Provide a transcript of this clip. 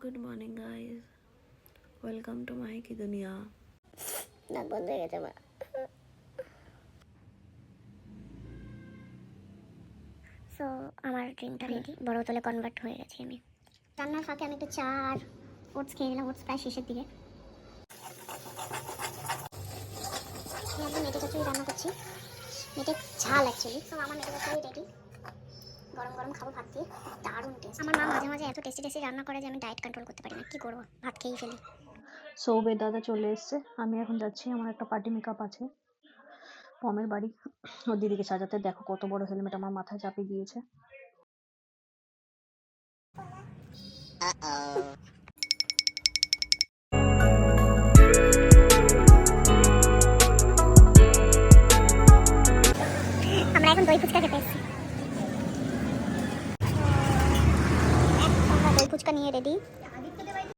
Good morning guys welcome to my কি দুনিয়া নাক বন্ধ হয়ে গেছে আমার সো আমার ড্রিমটা রেডি বড় বোতলে কনভার্ট হয়ে গেছি আমি। রান্নার ফাঁকে আমি একটু চা আর ওটস খেয়ে নিলাম ওটস প্রায় শেষের দিকে। আমি মেটে চচ্চড়ি রান্না করছি। মেটে ঝাল অ্যাকচুয়ালি তো আমার মেটে চচ্চড়ি রেডি গরম গরম খাব ভাত দিয়ে। দারুণ টেস্ট আমার মা মাঝে মাঝে এত টেস্টি টেস্টি রান্না করে যে আমি ডায়েট কন্ট্রোল করতে পারি না। কি করব? ভাত খেয়েই ফেলি। সৌবে দাদা চলে এসছে। আমি এখন যাচ্ছি। আমার একটা পার্টি মেকআপ আছে। পমের বাড়ি। ওর দিদিকে সাজাতে। দেখো কত বড় হেলমেট আমার মাথায় চাপিয়ে দিয়েছে। আমরা এখন দই ফুচকা খেতে এসেছি আমরা দই ফুচকা নিয়ে রেডি।